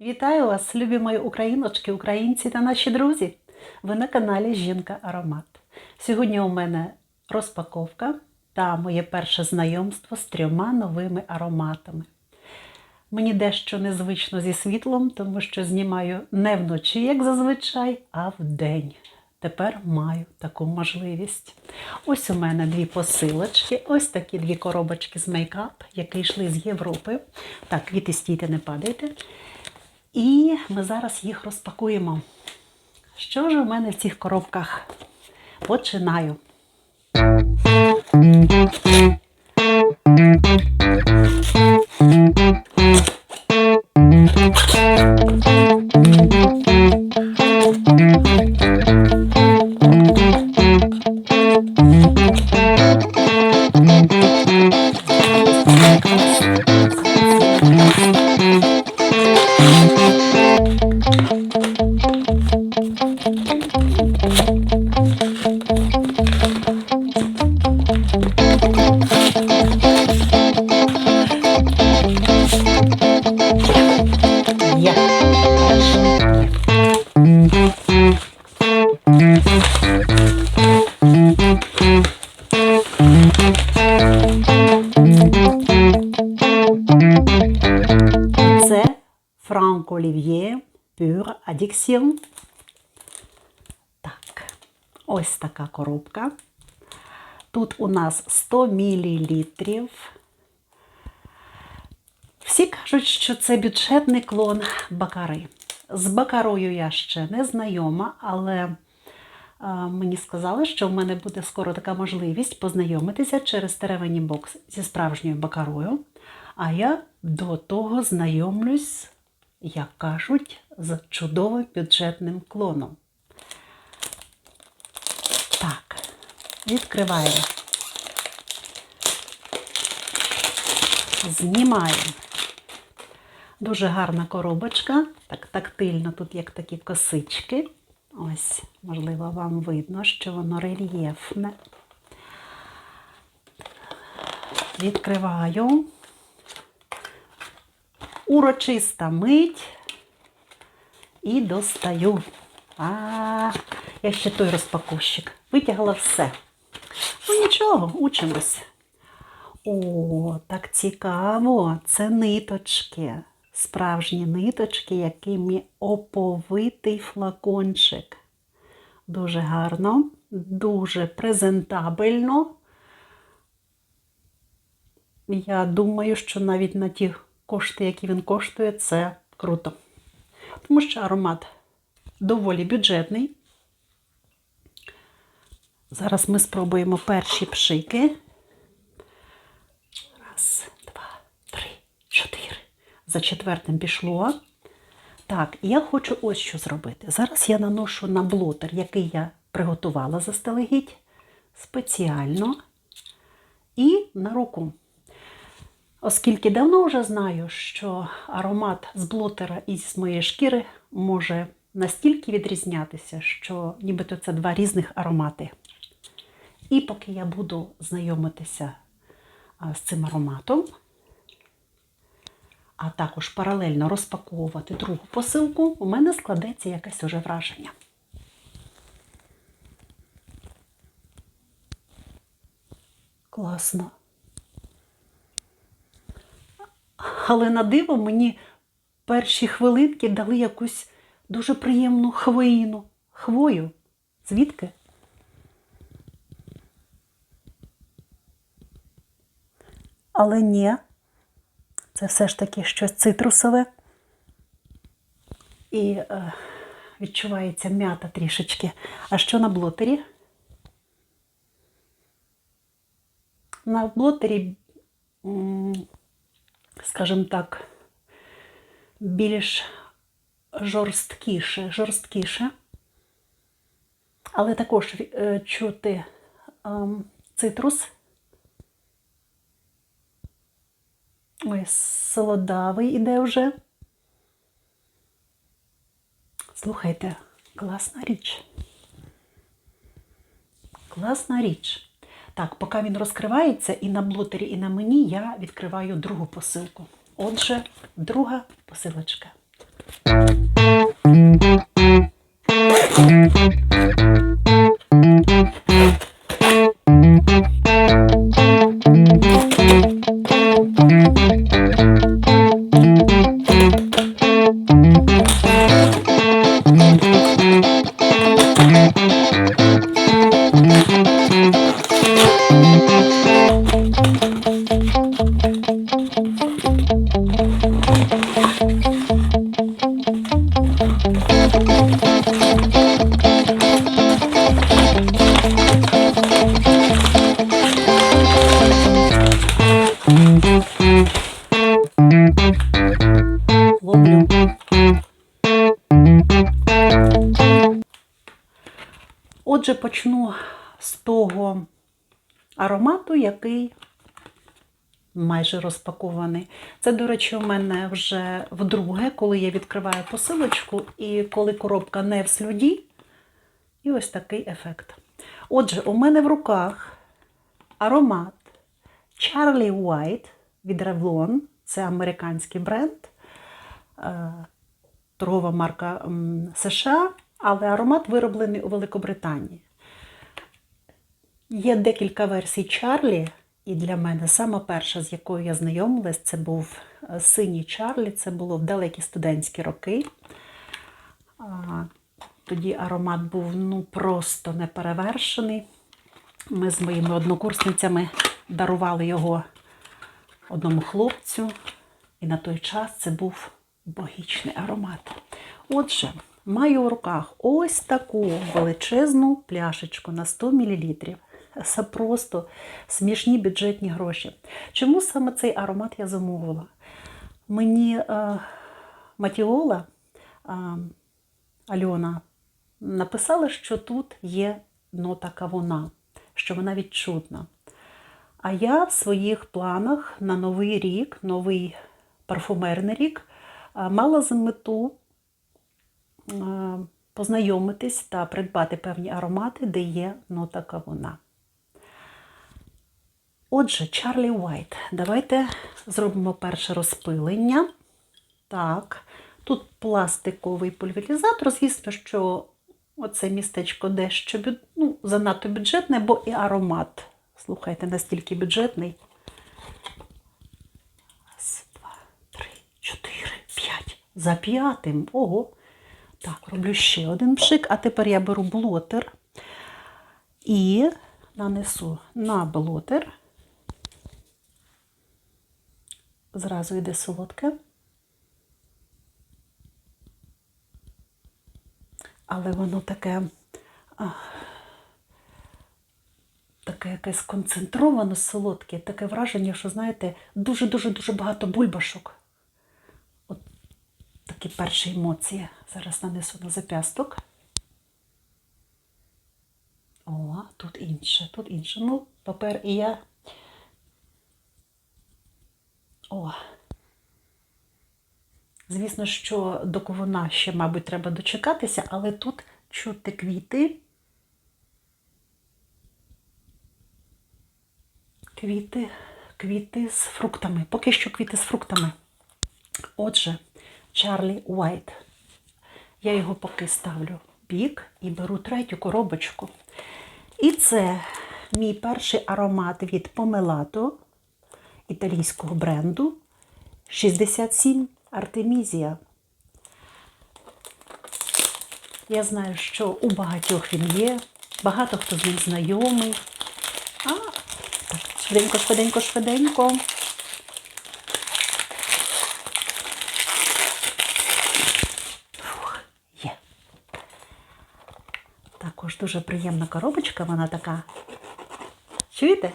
Вітаю вас, любі мої україночки, українці та наші друзі. Ви на каналі Жінка Аромат. Сьогодні у мене розпаковка та моє перше знайомство з трьома новими ароматами. Мені дещо незвично зі світлом, тому що знімаю не вночі, як зазвичай, а вдень. Тепер маю таку можливість. Ось у мене дві посилочки, ось такі дві коробочки з мейкап, які йшли з Європи. Так, квіти стійте, не падайте. І ми зараз їх розпакуємо. Що ж у мене в цих коробках? Починаю. Це Франк Олів'є Pure Addiction. Так, ось така коробка. Тут у нас 100 мл. Всі кажуть, що це бюджетний клон Бакари. З Бакарою я ще не знайома, але мені сказали, що в мене буде скоро така можливість познайомитися через теревені бокс зі справжньою Бакарою. А я до того знайомлюсь, як кажуть, з чудовим бюджетним клоном. Так, відкриваємо. Знімаємо. Дуже гарна коробочка, так тактильно, тут як такі косички. Ось, можливо, вам видно, що воно рельєфне. Відкриваю. Урочиста мить і достаю. А, я ще той розпаковщик. Витягла все. Ну нічого, учимось. О, так цікаво. Це ниточки. Справжні ниточки, якими оповитий флакончик. Дуже гарно, дуже презентабельно. Я думаю, що навіть на ті кошти, які він коштує, це круто. Тому що аромат доволі бюджетний. Зараз ми спробуємо перші пшики. Раз, два, три, чотири. За четвертим пішло. Так, я хочу ось що зробити. Зараз я наношу на блотер, який я приготувала заздалегідь спеціально і на руку. Оскільки давно вже знаю, що аромат з блотера і з моєї шкіри може настільки відрізнятися, що нібито це два різних аромати. І поки я буду знайомитися з цим ароматом, а також паралельно розпаковувати другу посилку, у мене складеться якесь уже враження. Класно. Але на диво мені перші хвилинки дали якусь дуже приємну хвоїну. Хвою. Звідки? Але ні, це все ж таки щось цитрусове. І е, відчувається м'ята трішечки. А що на блотері? На блотері, скажімо так, більш жорсткіше, жорсткіше. Але також е, чути ем, цитрус. Ой, солодавий іде вже. Слухайте, класна річ. Класна річ. Так, поки він розкривається і на блотері, і на мені я відкриваю другу посилку. Отже, друга посилочка. Отже, почну з того аромату, який майже розпакований. Це, до речі, у мене вже вдруге, коли я відкриваю посилочку і коли коробка не в слюді. І ось такий ефект. Отже, у мене в руках аромат Charlie White від Revlon. Це американський бренд, е, торгова марка США, але аромат вироблений у Великобританії. Є декілька версій Чарлі, і для мене сама перша, з якою я знайомилась, це був е, синій Чарлі, це було в далекі студентські роки. Тоді аромат був ну, просто неперевершений. Ми з моїми однокурсницями дарували його одному хлопцю, і на той час це був богічний аромат. Отже, маю в руках ось таку величезну пляшечку на 100 мл. Це просто смішні бюджетні гроші. Чому саме цей аромат я замовила? Мені е, Матіола е, Альона написала, що тут є нота кавуна, що вона відчутна. А я в своїх планах на новий рік, новий парфумерний рік, мала за мету познайомитись та придбати певні аромати, де є нота кавуна. Отже, Чарлі Уайт. Давайте зробимо перше розпилення. Так, тут пластиковий пульверізатор. Звісно, що оце містечко дещо ну, занадто бюджетне, бо і аромат. Слухайте, настільки бюджетний. Раз, два, три, чотири, п'ять. За п'ятим. Ого. Так, роблю ще один пшик, а тепер я беру блотер і нанесу на блотер. Зразу йде солодке. Але воно таке, таке якесь концентровано солодке, таке враження, що, знаєте, дуже-дуже-дуже багато бульбашок. Такі перші емоції. Зараз нанесу на зап'ясток. О, тут інше, тут інше. Ну, тепер і я. О. Звісно, що до ковуна ще, мабуть, треба дочекатися, але тут чути квіти. Квіти, квіти з фруктами. Поки що квіти з фруктами. Отже, Чарлі Уайт. Я його поки ставлю бік і беру третю коробочку. І це мій перший аромат від Pomelato італійського бренду 67 Артемізія. Я знаю, що у багатьох він є, багато хто з ним знайомий. А, так, швиденько, швиденько, швиденько. Фух, є. Також дуже приємна коробочка, вона така. Чуєте?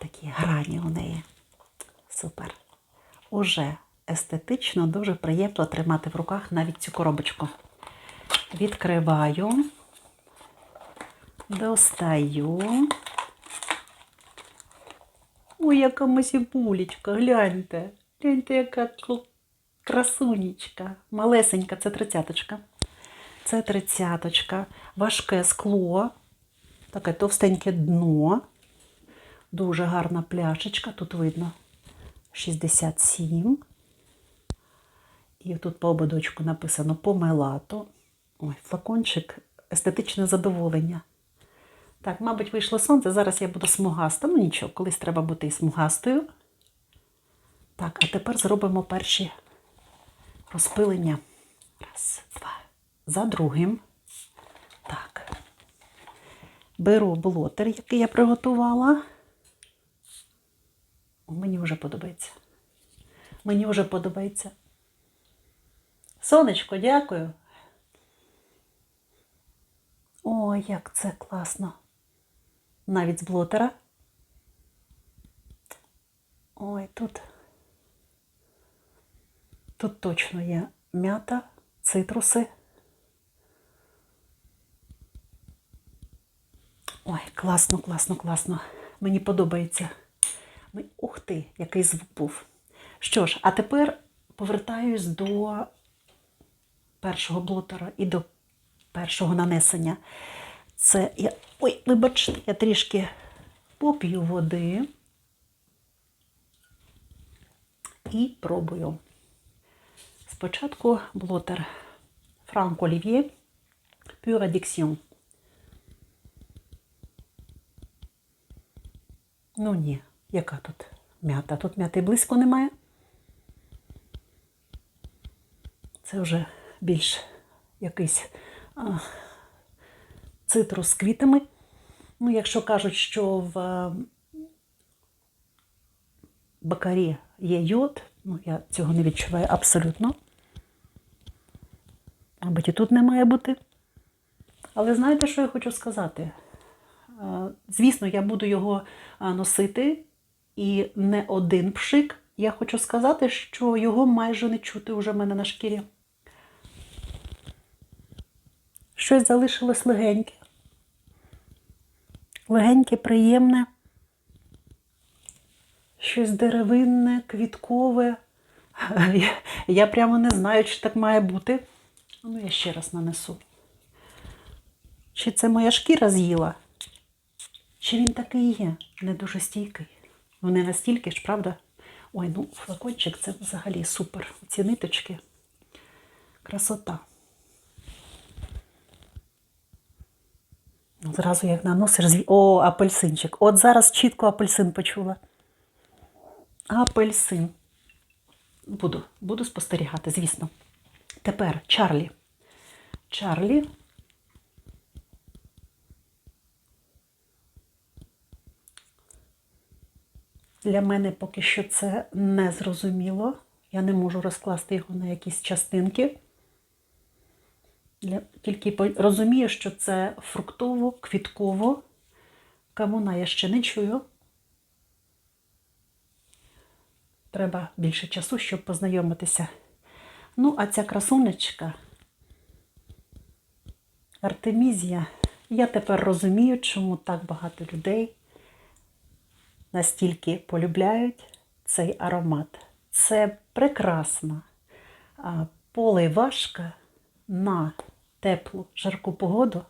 Такі грані у неї. Супер. Уже естетично дуже приємно тримати в руках навіть цю коробочку. Відкриваю, достаю. Ой, яка масібулечка, гляньте. Гляньте, яка красунечка. Малесенька, це тридцяточка. Це тридцяточка. Важке скло. Таке товстеньке дно. Дуже гарна пляшечка. Тут видно 67. І тут по ободочку написано помелато. Ой, флакончик, естетичне задоволення. Так, мабуть, вийшло сонце. Зараз я буду смугаста. Ну нічого, колись треба бути і смугастою. Так, а тепер зробимо перші розпилення. Раз, два. За другим. Так. Беру блотер, який я приготувала. О, мені вже подобається. Мені вже подобається. Сонечко, дякую. Ой, як це класно. Навіть з блотера. Ой, тут. Тут точно є м'ята, цитруси. Ой, класно, класно, класно. Мені подобається. Ух ти, який звук був. Що ж, а тепер повертаюсь до першого блотера і до першого нанесення. Це я. Ой, вибачте, я трішки поп'ю води і пробую. Спочатку блотер Франк Олів'є Pure Addiction. Ну ні, яка тут м'ята? Тут м'яти близько немає. Це вже більш якийсь а, цитрус з квітами. Ну, якщо кажуть, що в е, бакарі є йод, ну я цього не відчуваю абсолютно. Мабуть, і тут не має бути. Але знаєте, що я хочу сказати? Е, Звісно, я буду його е, носити і не один пшик. Я хочу сказати, що його майже не чути вже в мене на шкірі. Щось залишилось легеньке. Легеньке, приємне. Щось деревинне, квіткове. Я, я прямо не знаю, чи так має бути. Ну, я ще раз нанесу. Чи це моя шкіра з'їла? Чи він такий є? Не дуже стійкий. Ну, не настільки ж, правда? Ой, ну флакончик це взагалі супер. Ці ниточки. Красота. Ну, Зразу як наносиш. О, апельсинчик. От зараз чітко апельсин почула. Апельсин. Буду, буду спостерігати, звісно. Тепер Чарлі. Чарлі. Для мене поки що це не зрозуміло. Я не можу розкласти його на якісь частинки. Для, тільки розумію, що це фруктово, квітково. Камуна я ще не чую. Треба більше часу, щоб познайомитися. Ну, а ця красунечка Артемізія. Я тепер розумію, чому так багато людей настільки полюбляють цей аромат. Це прекрасна поливашка на теплу жарку погоду.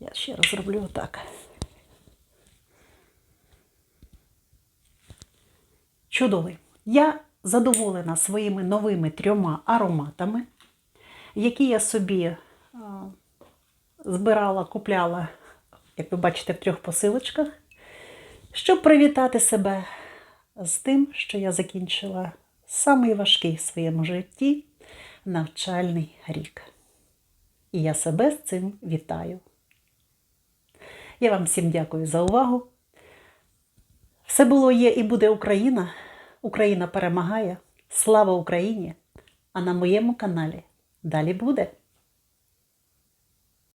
Я ще раз зроблю отак. Чудовий. Я задоволена своїми новими трьома ароматами, які я собі збирала, купляла, як ви бачите, в трьох посилочках, щоб привітати себе з тим, що я закінчила самий важкий в своєму житті навчальний рік. І я себе з цим вітаю. Я вам всім дякую за увагу. Все було є і буде Україна. Україна перемагає. Слава Україні! А на моєму каналі далі буде.